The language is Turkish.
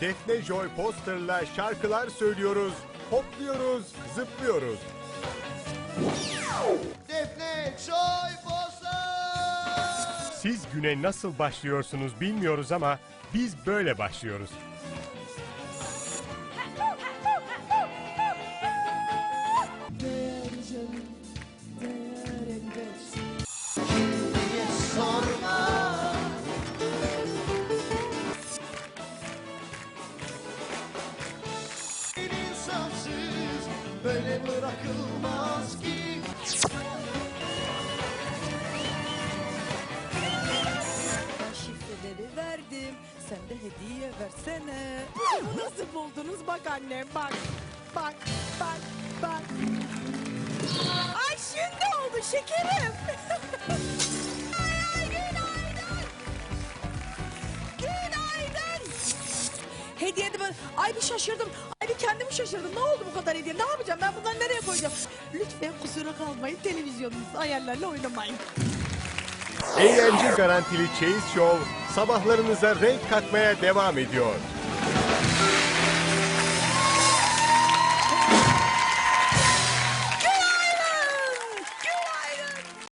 Defne Joy Poster'la şarkılar söylüyoruz, hopluyoruz, zıplıyoruz. Defne Joy Poster. Siz güne nasıl başlıyorsunuz bilmiyoruz ama biz böyle başlıyoruz. Bir insansız böyle bırakılmaz ki. Ben şifreleri verdim. Sen de hediye versene. Bunu nasıl buldunuz? Bak annem bak. Bak bak Hediye de ben... Ay bir şaşırdım. Ay bir kendimi şaşırdım. Ne oldu bu kadar hediye? Ne yapacağım? Ben bunları nereye koyacağım? Lütfen kusura kalmayın. Televizyonunuz ayarlarla oynamayın. Eğlence garantili Chase Show sabahlarınıza renk katmaya devam ediyor.